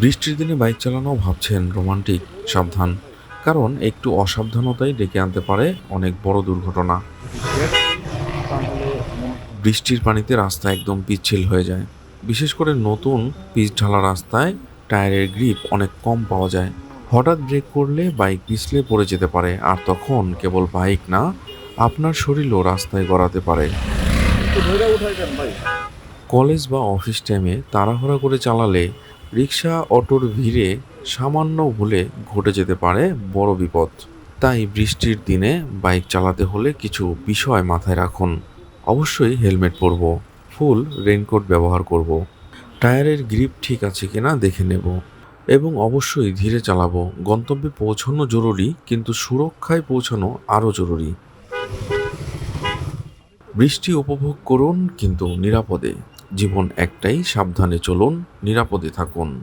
বৃষ্টির দিনে বাইক চালানো ভাবছেন রোমান্টিক, সাবধান। কারণ একটু অসাবধানতাই ডেকে আনতে পারে অনেক বড় দুর্ঘটনা। বৃষ্টির পানিতে রাস্তা একদম পিচ্ছিল হয়ে যায়। বিশেষ করে নতুন পিচ ঢালা রাস্তায় টায়ারের গ্রিপ অনেক কম পাওয়া যায়। হঠাৎ ব্রেক করলে বাইক পিছলে পড়ে যেতে পারে, আর তখন কেবল বাইক না, আপনার শরীরও রাস্তায় গড়াতে পারে। কলেজ বা অফিস টাইমে তাড়াহুড়া করে চালালে রিক্সা অটোর ভিড়ে সামান্য ভুলে ঘটে যেতে পারে বড় বিপদ। তাই বৃষ্টির দিনে বাইক চালাতে হলে কিছু বিষয় মাথায় রাখুন। অবশ্যই হেলমেট পরব, ফুল রেইনকোট ব্যবহার করব, টায়ারের গ্রিপ ঠিক আছে কিনা দেখে নেব এবং অবশ্যই ধীরে চালাবো। গন্তব্যে পৌঁছানো জরুরি, কিন্তু সুরক্ষায় পৌঁছানো আরও জরুরি। বৃষ্টি উপভোগ করুন কিন্তু নিরাপদে। জীবন একটাই সাবধানে চলুন নিরাপদে থাকুন।